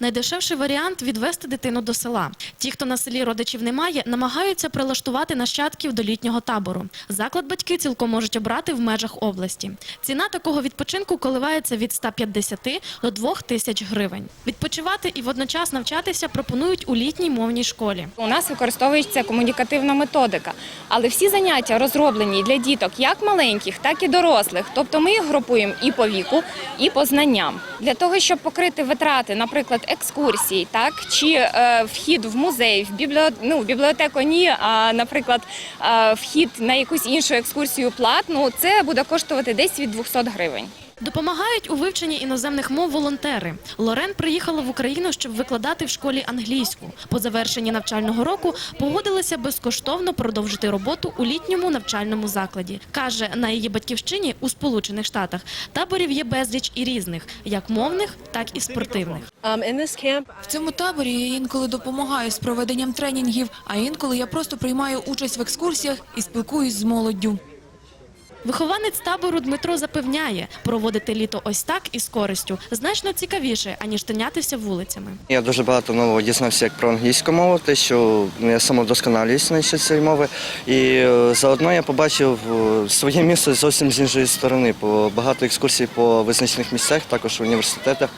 Найдешевший варіант відвести дитину до села. Ті, хто на селі родичів немає, намагаються прилаштувати нащадків до літнього табору. Заклад батьки цілком можуть обрати в межах області. Ціна такого відпочинку коливається від 150 до 2 тисяч гривень. Відпочивати і водночас навчатися пропонують у літній мовній школі. У нас використовується комунікативна методика, але всі заняття розроблені для діток як маленьких, так і дорослих. Тобто ми їх групуємо і по віку, і по знанням. Для того, щоб покрити витрати, наприклад, екскурсій, так чи е, вхід в музей, в бібліо... ну, в бібліотеку ні, а наприклад, е, вхід на якусь іншу екскурсію платну, це буде коштувати десь від 200 гривень. Допомагають у вивченні іноземних мов волонтери. Лорен приїхала в Україну, щоб викладати в школі англійську. По завершенні навчального року погодилася безкоштовно продовжити роботу у літньому навчальному закладі. Каже, на її батьківщині у Сполучених Штатах таборів є безліч і різних, як мовних, так і спортивних. Um, В цьому таборі я інколи допомагаю з проведенням тренінгів, а інколи я просто приймаю участь в екскурсіях і спілкуюсь з молоддю. Вихованець табору Дмитро запевняє, проводити літо ось так і з користю значно цікавіше, аніж тинятися вулицями. Я дуже багато нового дізнався як про англійську мову, те, що ну, я самовдосконалююсь на цієї мови. І е, заодно я побачив е, своє місце зовсім з іншої сторони. По багато екскурсій по визначених місцях, також в університетах.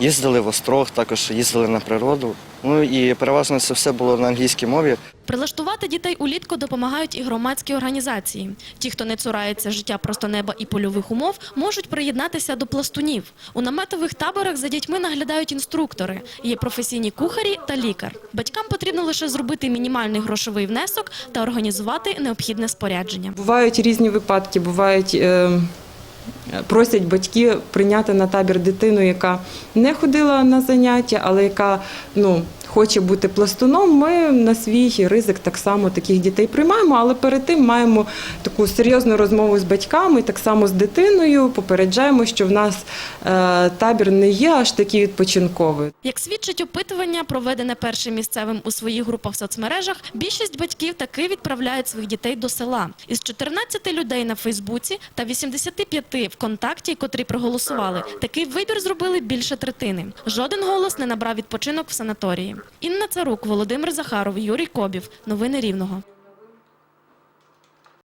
Їздили в острог, також їздили на природу. Ну і переважно це все було на англійській мові. Прилаштувати дітей улітку допомагають і громадські організації. Ті, хто не цурається життя просто неба і польових умов, можуть приєднатися до пластунів. У наметових таборах за дітьми наглядають інструктори. Є професійні кухарі та лікар. Батькам потрібно лише зробити мінімальний грошовий внесок та організувати необхідне спорядження. Бувають різні випадки, бувають. Е... Просять батьки прийняти на табір дитину, яка не ходила на заняття, але яка ну, хоче бути пластуном. Ми на свій ризик так само таких дітей приймаємо, але перед тим маємо таку серйозну розмову з батьками, так само з дитиною. Попереджаємо, що в нас е, табір не є аж такий відпочинковий. Як свідчить опитування, проведене першим місцевим у своїх групах в соцмережах, більшість батьків таки відправляють своїх дітей до села. Із 14 людей на Фейсбуці та 85 ВКонтакті, котрі проголосували, такий вибір зробили більше третини. Жоден голос не набрав відпочинок в санаторії. Інна Царук, Володимир Захаров, Юрій Кобів. Новини Рівного.